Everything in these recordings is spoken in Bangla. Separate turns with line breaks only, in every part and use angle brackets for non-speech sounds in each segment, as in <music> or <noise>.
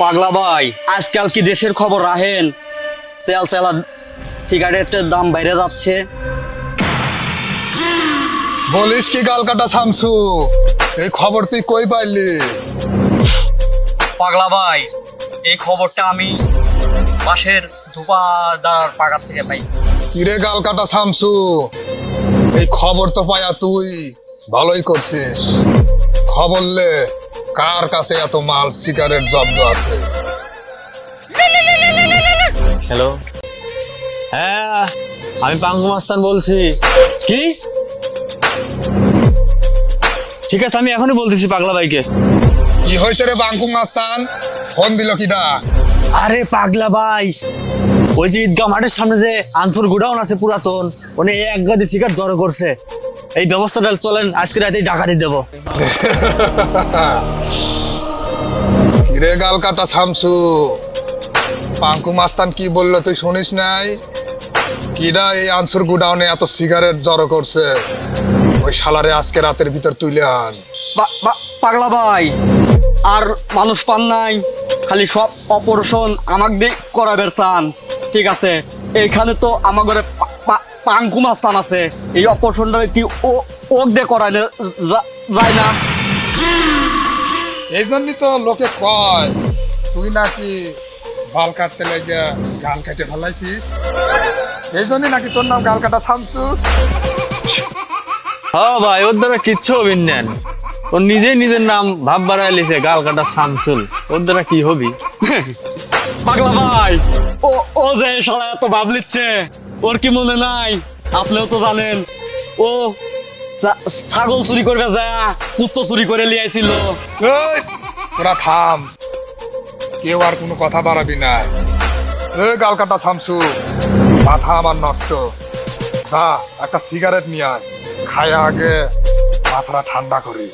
পাগলা ভাই। আজকাল কি দেশের খবর রাহেন চেয়াল চেলা সিগারেটের দাম বাইরে যাচ্ছে।
বলিস কি গাল কাটা শামসু? এই খবর তুই কই পাইলি?
পাগলা ভাই এই খবরটা আমি পাশের ধুপাদার পাগার থেকে পাই।
কিরে গাল কাটা শামসু? এই খবর তো পায়া তুই। ভালোই করছিস। খবর লে। কার কাছে এত মাল সিগারেট জব্দ আছে?
হ্যালো? হ্যাঁ আমি পাঙ্গু মাস্তান বলছি। কি? ঠিক আছে আমি এখনই বলতেছি পাগলা ভাইকে।
কি হয়েছে রে বাঙ্কুম মাস্তান? ফোন দিল কিডা?
আরে পাগলা ভাই ওই যে ঈদগাহ মাঠের সামনে যে আনফুর গুডাউন আছে পুরাতন উনি এক গাদি শিকার জড়ো করছে। এই ব্যবস্থাটা চলেন আজকে রাতেই ডাকাতি দেবো।
কিরে গাল কাটা শামসু? পাঙ্কু মাস্তান কি বলল তুই শুনিস নাই? কিডা এই আনসুর গুডাউনে এত সিগারেট জড়ো করছে? ওই শালারে আজকে রাতের ভিতর তুলে আন।
পাগলা ভাই আর মানুষ পান নাই খালি সব অপারেশন আমাক দিয়ে করাবের চান। ঠিক আছে এখানে তো আমার ঘরে পাঙ্কু মাস্তান আছে। এই অপারেশনটা কি ও ওক দিয়ে করাইলে যায় না?
এই জন্যই তো লোকে কয় তুই নাকি বাল কাটতে লেগে গাল কেটে ফেলাইছিস? এই জন্যই নাকি তোর নাম গাল কাটা শামসু
হ্যাঁ ভাই ওর দ্বারা কিচ্ছু হবি নেন ওর নিজেই নিজের নাম ভাব বাড়াই লিছে গাল কাটা শামসুল ওর দ্বারা কি হবি? <laughs>
পাগলা ভাই ও ও যে শালা এত ভাব লিচ্ছে। ওর কি মনে নাই? আপনিও তো জানেন। ও ছাগল চুরি করবে যা কুত্তো চুরি করে লিয়াইছিল
তোরা থাম। কেউ আর কোনো কথা বাড়াবি না। এ গাল কাটা শামসু। মাথা আমার নষ্ট। যা একটা সিগারেট নিয়ে আয়। খায় আগে মাথাটা ঠান্ডা করি।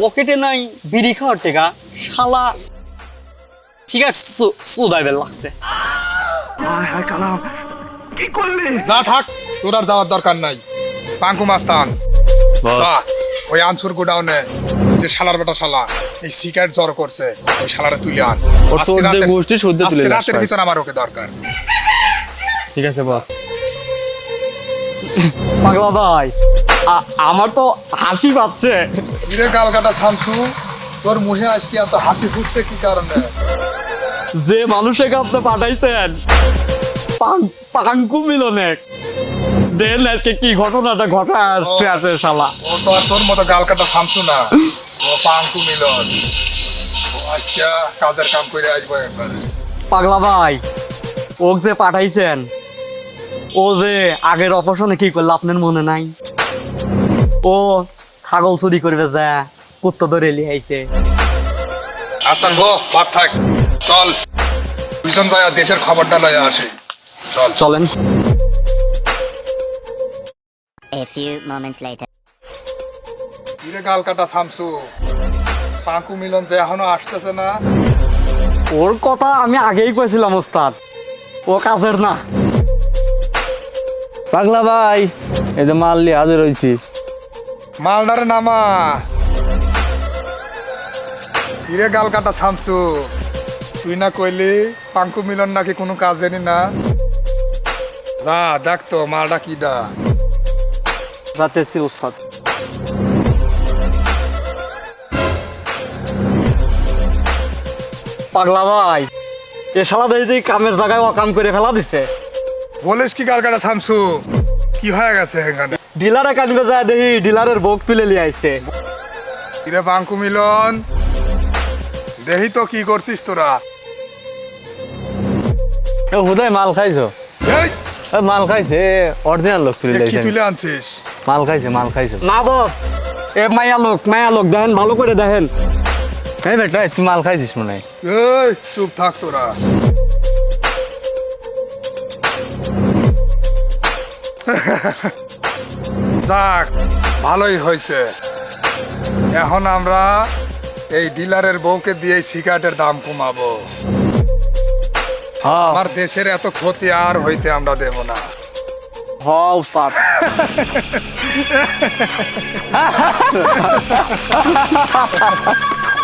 পকেটে নাই বিড়ি খাওয়ার টেকা। শালা। ঠিক আছে সুদাইবেল লাগছে।
যা থাক তোর আর যাওয়ার দরকার নাই। পাঙ্কু মাস্তান। যা ওই আনসুর গোডাউনে যে শালার বেটা শালা এই সিগারেট করছে ওই শালারে তুলে আন।
ওর
আজকে
সর্দে
রাতের-
গোষ্ঠী সর্দে তুলে
আজকে
নিয়ে
রাতের
আসো।
ভিতর আমার ওকে দরকার।
ঠিক আছে বস।
পাগলা ভাই আ- আমার তো হাসি পাচ্ছে।
কিরে গাল কাটা শামসু তোর মুখে আজকে এত হাসি ফুটছে কি কারণে?
যে মানুষকে আপনি পাঠাইছেন পাঙ্কু মিলনে দেন আজকে কি ঘটনাটা ঘটা আসছে আসে শালা।
ও তো আর তোর মতো গাল কাটা শামসু না। ও পাঙ্কু মিলন। আজকে কাজের কাম করে আসব একবারে।
পাগলা ভাই ওক যে পাঠাইছেন ও যে আগের অপারেশনে কি করল আপনার মনে নাই? ও ছাগল চুরি করবে যা কুত্তো ধরে লিয়াইছে
আচ্ছা বাদ থাক। চল। দুজন যায় দেশের খবরটা লয়ে আসি। চল।
চলেন।
A few moments later.
কিরে গাল কাটা শামসু? পাঙ্কু মিলন যে এখনও আসতেছে না?
ওর কথা আমি আগেই কইছিলাম ওস্তাদ। ও কাজের না।
পাগলা ভাই এই যে মাল নিয়ে হাজির হয়েছি
মালদারে নামা। কিরে গাল কাটা শামসু? তুই না কইলি পাঙ্কু মিলন নাকি কোনো কাজ জানি না যা দেখ তো মালটা কিডা
রাতেছি ওস্তাদ। পাগলা ভাই এ শালা দেখি কামের জায়গায় অকাম করে ফেলা দিছে।
বলিস কি গাল কাটা শামসু কি হয়ে গেছে এখানে?
ডিলারে কাটবে যায় দেখি ডিলারের বুক তুলে লিয়ে আইছে।
কিরে পাঙ্কু মিলন? দেহি তো কি করছিস তোরা।
হুদায় মাল খাইছো? মাল খাইছে অরিজিনাল লোক তুলে লাইছে
তুলে আনছিস?
মাল খাইছে মাল খাইছে।
বস এ মায়া লোক মায়া লোক দেখেন ভালো করে দেখেন।
এই বেটা তুই মাল খাইছিস মনে হয়?
এই চুপ থাক তোরা। যাক ভালোই হয়েছে এখন আমরা এই ডিলারের বউকে দিয়ে সিগারেটের দাম কমাবো। আমার দেশের এত ক্ষতি আর হইতে আমরা দেব না।
হ্যাঁ উস্তাদ। <laughs>